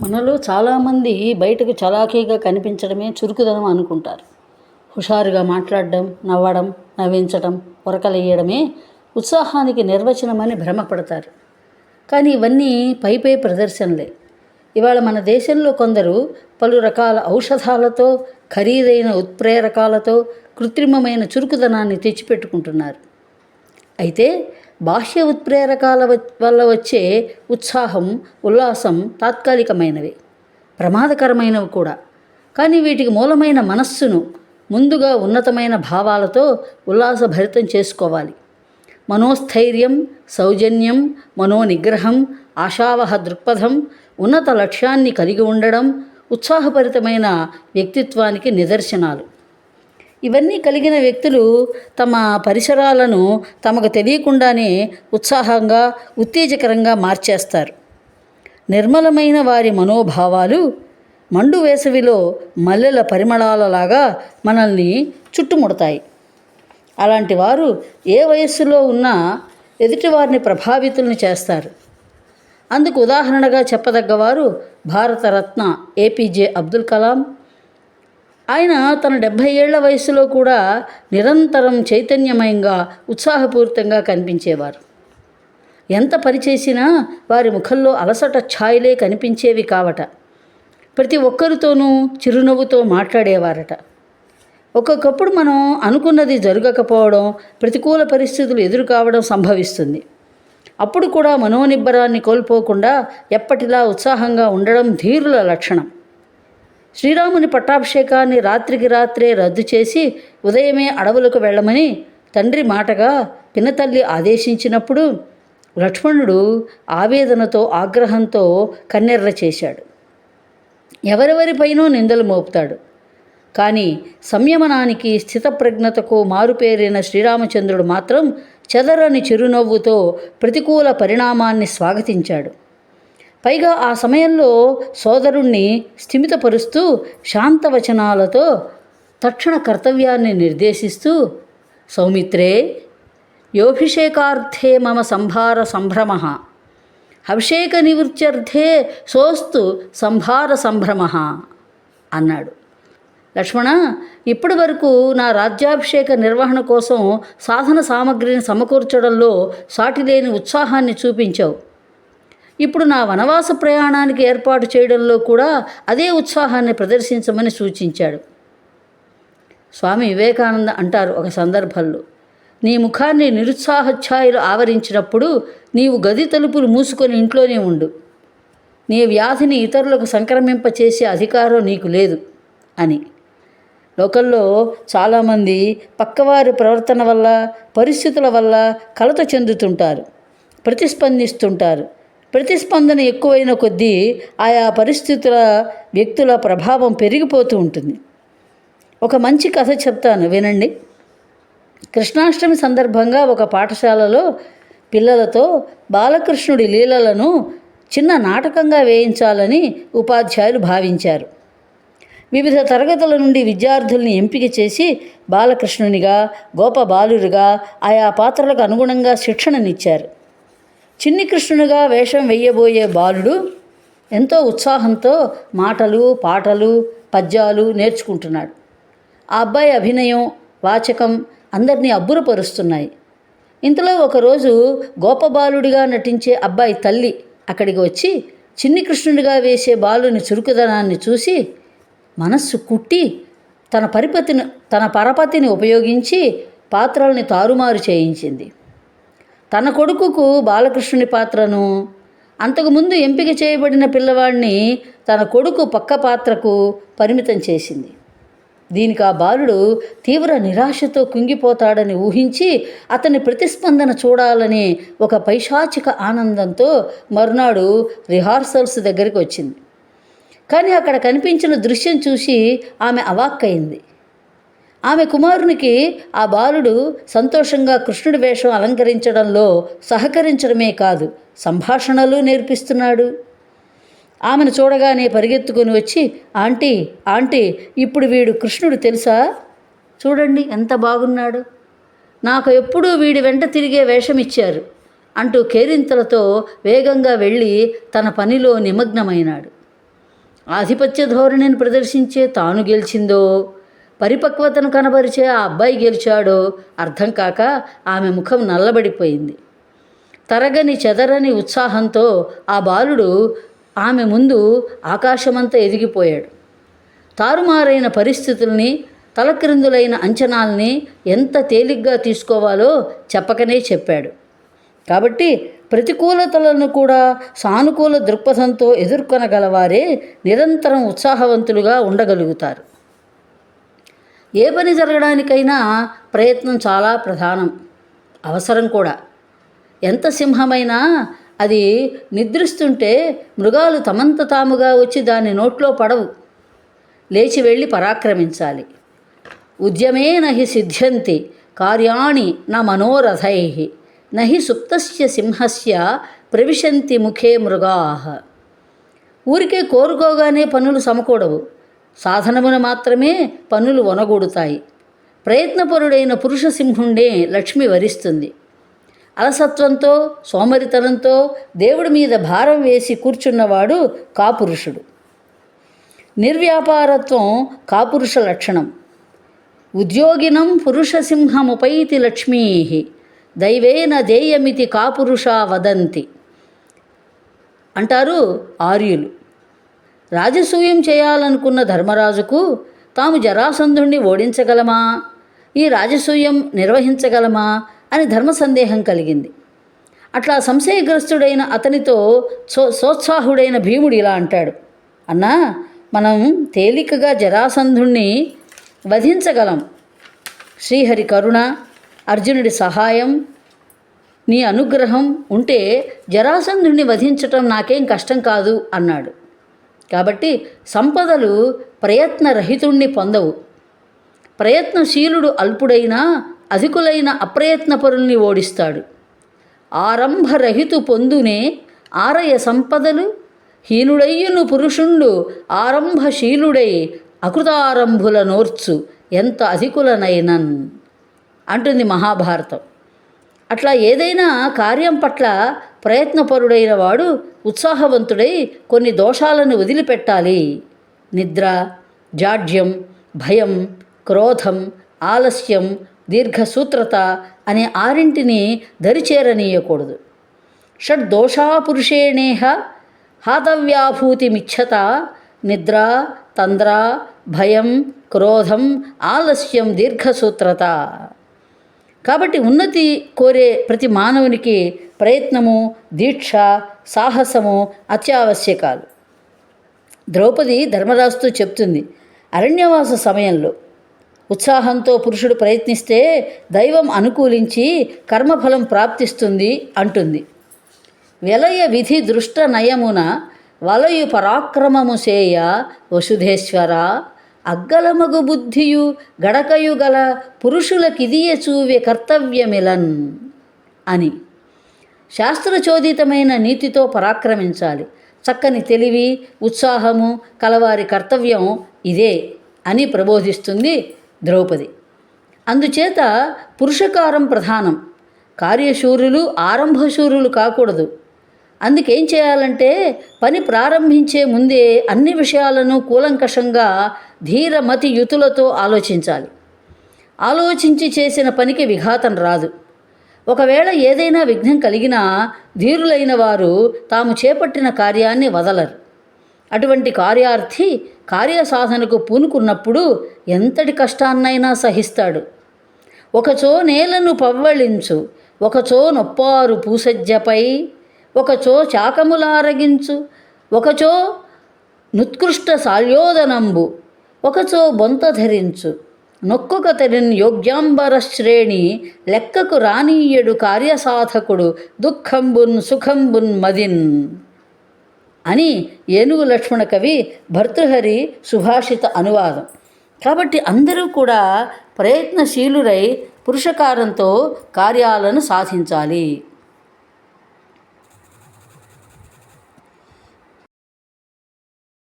మనలో చాలామంది బయటకు చలాకీగా కనిపించడమే చురుకుదనం అనుకుంటారు. హుషారుగా మాట్లాడడం నవ్వడం నవ్వించడం ఉరకలేయడమే ఉత్సాహానికి నిర్వచనమని భ్రమపడతారు. కానీ ఇవన్నీ పై పై ప్రదర్శనలే. ఇవాళ మన దేశంలో కొందరు పలు రకాల ఔషధాలతో ఖరీదైన ఉత్ప్రేరకాలతో కృత్రిమమైన చురుకుదనాన్ని తెచ్చిపెట్టుకుంటున్నారు. అయితే బాహ్య ఉత్ప్రేరకాల వ- వల్ల వచ్చే ఉత్సాహం ఉల్లాసం తాత్కాలికమైనవి. ప్రమాదకరమైనవి కూడా. కానీ వీటికి మూలమైన మనస్సును ముందుగా ఉన్నతమైన భావాలతో ఉల్లాసభరితం చేసుకోవాలి. మనోస్థైర్యం సౌజన్యం మనోనిగ్రహం ఆశావహ దృక్పథం ఉన్నత లక్ష్యాన్ని కలిగి ఉండడం ఉత్సాహభరితమైన వ్యక్తిత్వానికి నిదర్శనాలు. ఇవన్నీ కలిగిన వ్యక్తులు తమ పరిసరాలను తమకు తెలియకుండానే ఉత్సాహంగా ఉత్తేజకరంగా మార్చేస్తారు. నిర్మలమైన వారి మనోభావాలు మండు వేసవిలో మల్లెల పరిమళాలలాగా మనల్ని చుట్టుముడతాయి. అలాంటి వారు ఏ వయస్సులో ఉన్నా ఎదుటివారిని ప్రభావితులను చేస్తారు. అందుకు ఉదాహరణగా చెప్పదగ్గవారు భారతరత్న ఏపీజే అబ్దుల్ కలాం ఆయన తన డెబ్భై ఏళ్ళ వయసులో కూడా నిరంతరం చైతన్యమయంగా ఉత్సాహపూరితంగా కనిపించేవారు. ఎంత పని చేసినా వారి ముఖంలో అలసట ఛాయలే కనిపించేవి కావట. ప్రతి ఒక్కరితోనూ చిరునవ్వుతో మాట్లాడేవారట. ఒక్కొక్కప్పుడు మనం అనుకున్నది జరగకపోవడం ప్రతికూల పరిస్థితులు ఎదురు కావడం సంభవిస్తుంది. అప్పుడు కూడా మనోనిబ్బరాన్ని కోల్పోకుండా ఎప్పటిలా ఉత్సాహంగా ఉండడం ధీరుల లక్షణం. శ్రీరాముని పట్టాభిషేకాన్ని రాత్రికి రాత్రే రద్దు చేసి ఉదయమే అడవులకు వెళ్ళమని తండ్రి మాటగా పినతల్లి ఆదేశించినప్పుడు లక్ష్మణుడు ఆవేదనతో ఆగ్రహంతో కన్నెర్ర చేశాడు. ఎవరెవరిపైనో నిందలు మోపుతాడు. కానీ సంయమనానికి స్థితప్రజ్ఞతకు మారుపేరిన శ్రీరామచంద్రుడు మాత్రం చెదరని చిరునవ్వుతో ప్రతికూల పరిణామాన్ని స్వాగతించాడు. పైగా ఆ సమయంలో సోదరుణ్ణి స్థిమితపరుస్తూ శాంతవచనాలతో తక్షణ కర్తవ్యాన్ని నిర్దేశిస్తూ సౌమిత్రే యోభిషేకార్థే మమ సంభార సంభ్రమ అభిషేక నివృత్త్యర్థే సోస్తు సంభార సంభ్రమ అన్నాడు. లక్ష్మణ ఇప్పటి వరకు నా రాజ్యాభిషేక నిర్వహణ కోసం సాధన సామగ్రిని సమకూర్చడంలో సాటిలేని ఉత్సాహాన్ని చూపించావు. ఇప్పుడు నా వనవాస ప్రయాణానికి ఏర్పాటు చేయడంలో కూడా అదే ఉత్సాహాన్ని ప్రదర్శించమని సూచించాడు. స్వామి వివేకానంద అంటారు ఒక సందర్భంలో నీ ముఖాన్ని నిరుత్సాహఛాయలు ఆవరించినప్పుడు నీవు గది తలుపులు మూసుకొని ఇంట్లోనే ఉండు. నీ వ్యాధిని ఇతరులకు సంక్రమింపచేసే అధికారం నీకు లేదు అని. లోకల్లో చాలామంది పక్కవారి ప్రవర్తన వల్ల పరిస్థితుల వల్ల కలత చెందుతుంటారు ప్రతిస్పందిస్తుంటారు. ప్రతిస్పందన ఎక్కువైన కొద్దీ ఆయా పరిస్థితుల వ్యక్తుల ప్రభావం పెరిగిపోతూ ఉంటుంది. ఒక మంచి కథ చెప్తాను వినండి. కృష్ణాష్టమి సందర్భంగా ఒక పాఠశాలలో పిల్లలతో బాలకృష్ణుడి లీలలను చిన్న నాటకంగా వేయించాలని ఉపాధ్యాయులు భావించారు. వివిధ తరగతుల నుండి విద్యార్థుల్ని ఎంపిక చేసి బాలకృష్ణునిగా గోపబాలురుగా ఆయా పాత్రలకు అనుగుణంగా శిక్షణనిచ్చారు. చిన్ని కృష్ణునిగా వేషం వెయ్యబోయే బాలుడు ఎంతో ఉత్సాహంతో మాటలు పాటలు పద్యాలు నేర్చుకుంటున్నాడు. ఆ అబ్బాయి అభినయం వాచకం అందరినీ అబ్బురపరుస్తున్నాయి. ఇంతలో ఒకరోజు గోపబాలుడిగా నటించే అబ్బాయి తల్లి అక్కడికి వచ్చి చిన్ని కృష్ణుడిగా వేసే బాలుని చురుకుదనాన్ని చూసి మనస్సు కుట్టి తన పరిపతిని తన పరపతిని ఉపయోగించి పాత్రల్ని తారుమారు చేయించింది. తన కొడుకుకు బాలకృష్ణుని పాత్రను. అంతకుముందు ఎంపిక చేయబడిన పిల్లవాడిని తన కొడుకు పక్క పాత్రకు పరిమితం చేసింది. దీనికి ఆ బాలుడు తీవ్ర నిరాశతో కుంగిపోతాడని ఊహించి అతని ప్రతిస్పందన చూడాలని ఒక పైశాచిక ఆనందంతో మరునాడు రిహార్సల్స్ దగ్గరికి వచ్చింది. కానీ అక్కడ కనిపించిన దృశ్యం చూసి ఆమె అవాక్కయింది ఆమె కుమారునికి ఆ బాలుడు సంతోషంగా కృష్ణుడి వేషం అలంకరించడంలో సహకరించడమే కాదు సంభాషణలు నేర్పిస్తున్నాడు. ఆమెను చూడగానే పరిగెత్తుకొని వచ్చి ఆంటీ ఆంటీ ఇప్పుడు వీడు కృష్ణుడు తెలుసా? చూడండి ఎంత బాగున్నాడు. నాకు ఎప్పుడూ వీడి వెంట తిరిగే వేషం ఇచ్చారు అంటూ కేరింతలతో వేగంగా వెళ్ళి తన పనిలో నిమగ్నమైనాడు. ఆధిపత్య ధోరణిని ప్రదర్శించే తాను గెలిచిందో పరిపక్వతను కనబరిచే ఆ అబ్బాయి గెలిచాడో అర్థం కాక ఆమె ముఖం నల్లబడిపోయింది. తరగని చెదరని ఉత్సాహంతో ఆ బాలుడు ఆమె ముందు ఆకాశమంతా ఎదిగిపోయాడు. తారుమారైన పరిస్థితుల్ని తలక్రిందులైన అంచనాల్ని ఎంత తేలిగ్గా తీసుకోవాలో చెప్పకనే చెప్పాడు. కాబట్టి ప్రతికూలతలను కూడా సానుకూల దృక్పథంతో ఎదుర్కొనగలవారే నిరంతరం ఉత్సాహవంతులుగా ఉండగలుగుతారు. ఏ పని జరగడానికైనా ప్రయత్నం చాలా ప్రధానం అవసరం కూడా. ఎంత సింహమైనా అది నిద్రిస్తుంటే మృగాలు తమంత తాముగా వచ్చి దాని నోట్లో పడవు. లేచి వెళ్ళి పరాక్రమించాలి. ఉద్యమే నహి సిద్ధ్యంతి కార్యాణి నా మనోరథై నహి సుప్తస్య సింహస్య ప్రవిశంతి ముఖే మృగా. ఊరికే కోరుకోగానే పనులు సమకూడవు. సాధనమున మాత్రమే పనులు వనగూడుతాయి. ప్రయత్నపరుడైన పురుష సింహుండే లక్ష్మి వరిస్తుంది. అలసత్వంతో సోమరితనంతో దేవుడి మీద భారం వేసి కూర్చున్నవాడు కాపురుషుడు. నిర్వ్యాపారత్వం కాపురుష లక్షణం. ఉద్యోగినం పురుషసింహముపైతి లక్ష్మీ దైవేన దేయమితి కాపురుషా వదంతి. అంటారు ఆర్యులు. రాజసూయం చేయాలనుకున్న ధర్మరాజుకు తాము జరాసంధుణ్ణి ఓడించగలమా? ఈ రాజసూయం నిర్వహించగలమా? అని ధర్మ సందేహం కలిగింది. అట్లా సంశయగ్రస్తుడైన అతనితో సో సోత్సాహుడైన భీముడు ఇలా అంటాడు. అన్నా మనం తేలికగా జరాసంధుణ్ణి వధించగలం. శ్రీహరి కరుణ అర్జునుడి సహాయం నీ అనుగ్రహం ఉంటే జరాసంధుణ్ణి వధించటం నాకేం కష్టం కాదు అన్నాడు. కాబట్టి సంపదలు ప్రయత్నరహితుణ్ణి పొందవు. ప్రయత్నశీలుడు అల్పుడైనా అధికులైన అప్రయత్నపరుల్ని ఓడిస్తాడు. ఆరంభరహితు పొందునే ఆరయ సంపదలు హీనుడయ్యును పురుషుండు ఆరంభశీలుడై అకృతారంభుల నోర్చు ఎంత అధికులనైనన్ అంటుంది మహాభారతం. అట్లా ఏదైనా కార్యం పట్ల ప్రయత్నపరుడైన వాడు ఉత్సాహవంతుడై కొన్ని దోషాలను వదిలిపెట్టాలి. నిద్ర జాడ్యం భయం క్రోధం ఆలస్యం దీర్ఘసూత్రత అనే ఆరింటిని దరిచేరనీయకూడదు. షడ్దోషా పురుషేణేహ హాతవ్యాభూతిమిచ్చత నిద్ర తంద్ర భయం క్రోధం ఆలస్యం దీర్ఘసూత్రత. కాబట్టి ఉన్నతి కోరే ప్రతి మానవునికి ప్రయత్నము దీక్ష సాహసము అత్యావశ్యకాలు. ద్రౌపది ధర్మరాజుతో చెప్తుంది అరణ్యవాస సమయంలో ఉత్సాహంతో పురుషుడు ప్రయత్నిస్తే దైవం అనుకూలించి కర్మఫలం ప్రాప్తిస్తుంది అంటుంది. వెలయ విధి దృష్ట నయమున వలయు పరాక్రమము సేయ వసుధేశ్వర అగ్గలమగు బుద్ధియు గడకయుగల పురుషులకిదియ చూవే కర్తవ్యమిలన్ అని. శాస్త్రచోదితమైన నీతితో పరాక్రమించాలి. చక్కని తెలివి ఉత్సాహము కలవారి కర్తవ్యం ఇదే అని ప్రబోధిస్తుంది ద్రౌపది. అందుచేత పురుషకారం ప్రధానం. కార్యశూరులు ఆరంభశూరులు కాకూడదు. అందుకేం చేయాలంటే పని ప్రారంభించే ముందే అన్ని విషయాలను కూలంకషంగా ధీరమతి యుతులతో ఆలోచించాలి. ఆలోచించి చేసిన పనికి విఘాతం రాదు. ఒకవేళ ఏదైనా విఘ్నం కలిగినా ధీరులైన వారు తాము చేపట్టిన కార్యాన్ని వదలరు. అటువంటి కార్యార్థి కార్యసాధనకు పూనుకున్నప్పుడు ఎంతటి కష్టాన్నైనా సహిస్తాడు. ఒకచో నేలను పవ్వళించు ఒకచో నొప్పారు పూసజ్జపై ఒకచో చాకములారగించు ఒకచో నుత్కృష్ట సాల్యోదనంబు ఒకచో బొంత ధరించు. నొక్కొక తెరిన్ యోగ్యాంబర శ్రేణి లెక్కకు రానీయడు కార్యసాధకుడు దుఃఖంబున్ సుఖంబున్ మదిన్ అని ఏనుగు లక్ష్మణ కవి భర్తృహరి సుభాషిత అనువాదం. కాబట్టి అందరూ కూడా ప్రయత్నశీలురై పురుషకారంతో కార్యాలను సాధించాలి.